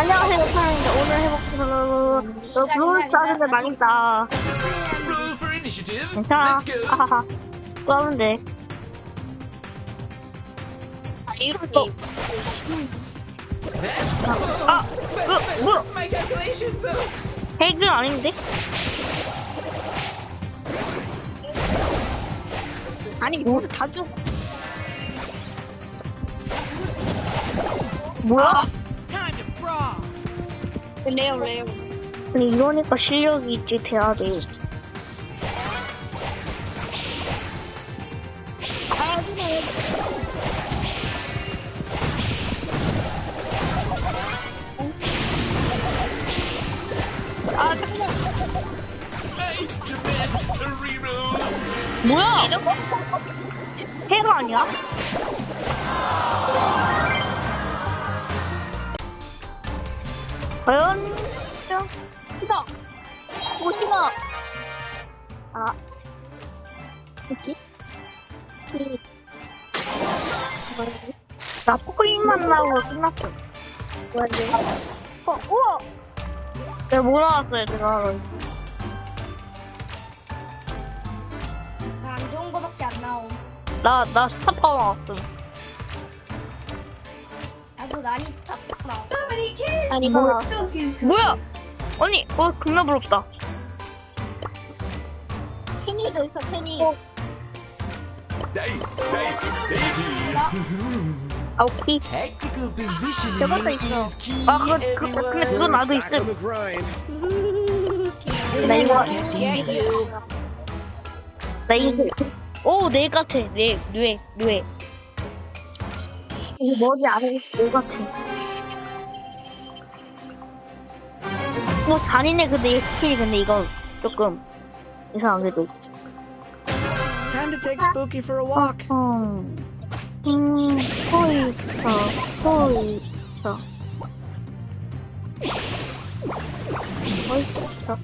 안녕하세요, 사랑입니다. 오늘 해볼게요. 너 블루스 하는데 망했다. Roll for initiative. 괜찮아. Let's go. 하하하. 또 돼. 아, 아, 그, 뭐. Oh. 핵은 아닌데? 아니 모두 다 죽. 뭐야? 레오 레오. 아니, 이러니까 실력이 있지, 돼야 돼. 아 그래. 아 잠깐. 뭐야? 핵 아니야? 과연? 싫어. 뭐 싫어. 아. 뭐지? 나 코인만 나오고 끝났어. 뭐지? 어, 우와! 내가 뭐 나왔어, 얘들아. 안 좋은 거밖에 안 나옴. 나, 나 스타 파워 나왔어. 나도 난이 스타트 나. 아니 뭐. 뭐야? 아니, 어, 겁나 부럽다. 팬이도 있어. Dice, dice, baby. 아, 오케이. Tactical positioning 저것도 있어. is key 아, 그거, 그, 근데 그거 나도 the grind. 나 이거, Get you. 나 이거. 오, 뇌 같아. 뇌, 뇌, 뇌. 이거 머리 안에 뇌 같아. 뭐, 잔인해, 근데 이 스킬이, 근데 이거 조금 이상하게도. Time to take Spooky for a walk. 음, 음, 호이터, 호이터. 호이터.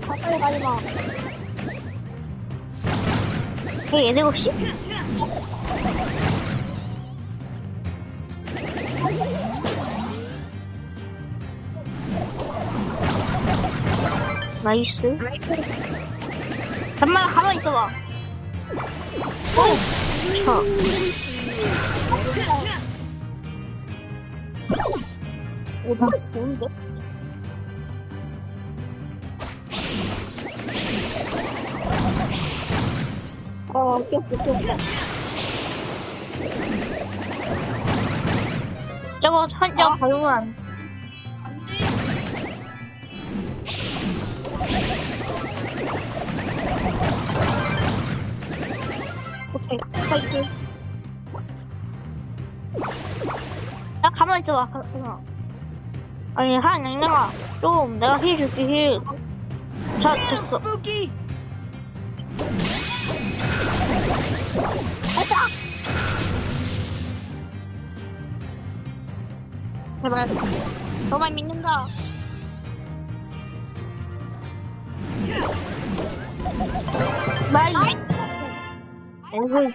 가까이 가지 마. 헤이, 얘네 혹시? 나이스. 잠깐만, 가만히 있어봐. 오! 자. 오, 나 좋은데? 어 깼어 깼어. 저거 한장 가져오면 파이팅. 야, 가만히 있어봐. 가- 가만. 아니, 한 양양아. 좀, 내가 힐 줄게, 힐. 자, 됐어. Spooky. 제발. 너만 믿는다. 마이. 에이,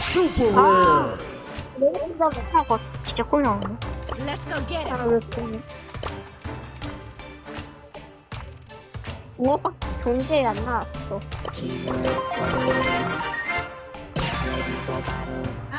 Super rare. 내가 진짜 꼴나오네. Let's go get it. 아, 왜 그러니? 뭐가 존재 안 나왔어.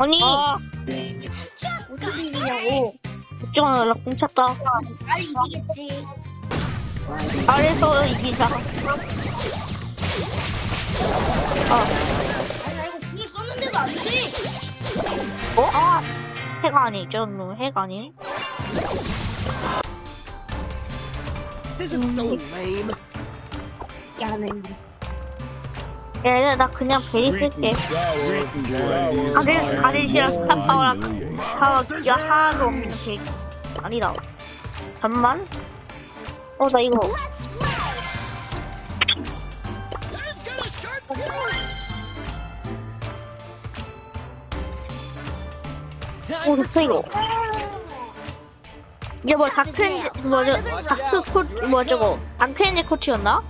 아니, 아. 어떻게 이기냐고. 걱정하라, 나 공찼다. 빨리 이기겠지. 아래서 이기자. 아니 나 이거 궁을 썼는데. 어? 아, 해가 아니죠, 너 해가 아니? This is so lame. 야네. 얘들아, 나 그냥 베리 쓸게. 가든, 가든 싫어, 스타 파워랑 파워 기가 하나도 없는 베리. 아니다. 잠만. 어, 나 이거. 오, 좋다, 이거. 이게 뭐, 다크, 뭐죠, 다크 코, 뭐 저거, 안테네 코트였나?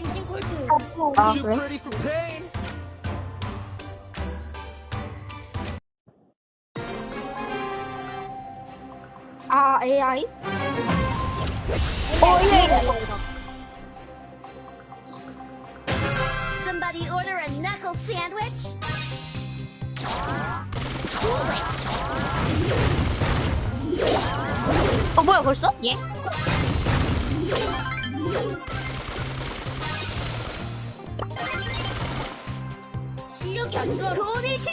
그 엔진 콜트. 아, 그래? 아 AI? Somebody order a knuckle sandwich? 어, 뭐야, 벌써? 예. 도대체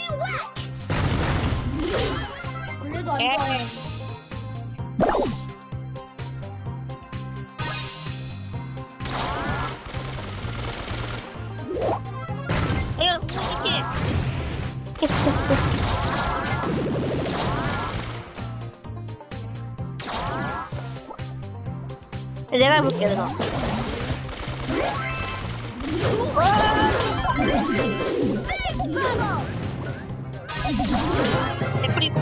원래도 안 좋아. 이거 이게 내가 해볼게, 내가. 애플이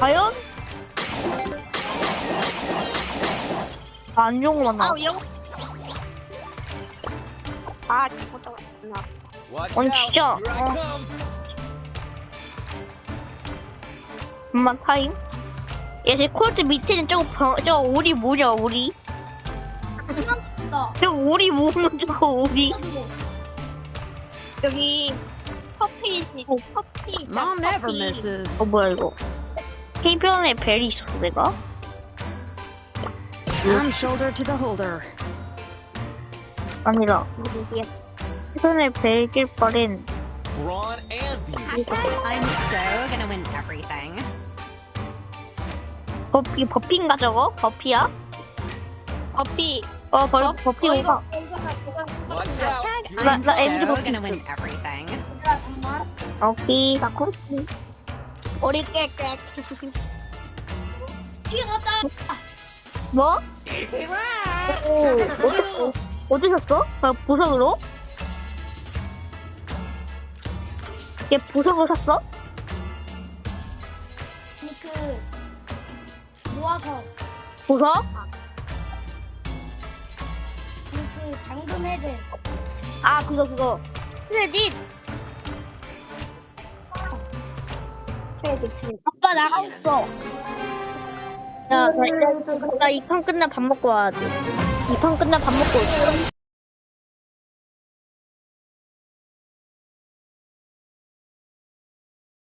과연? 아, 안 좋은 거 맞나? 아 영. 아 나. Watch 아니, out. 진짜. 어. 잠만 타임. 얘제 콜트 밑에는 저거 병, 저거 오리 뭐냐 오리? 오리 뭐는 저거 오리? 여기 커피지 커피. Mom never 커피. misses. 어 뭐야 이거? 해변에 벨이 있어 내가? I'm shoulder to the holder. 아니라 해변에 벨길 바엔 Brawn and beauty. I'm so gonna win everything. 버피 버피인가 저거? 버피야? 커피. 어 버, 어? 버피 어, 오가. 나, 나 엔드 버피 있어. everything. 오케이 나 콜트. 우리 깨깨. 뒤에 샀다. 뭐? 오 어디 어디 샀어? 아, 부석으로? 얘 부석을 샀어? 아니 그 모아서 부석? 그 잠금 해제. 아 그거 그거. 크레딧 아빠 나가고 있어. 야나이 판 끝나 밥 먹고 와야 돼이 판 끝나 밥 먹고 올게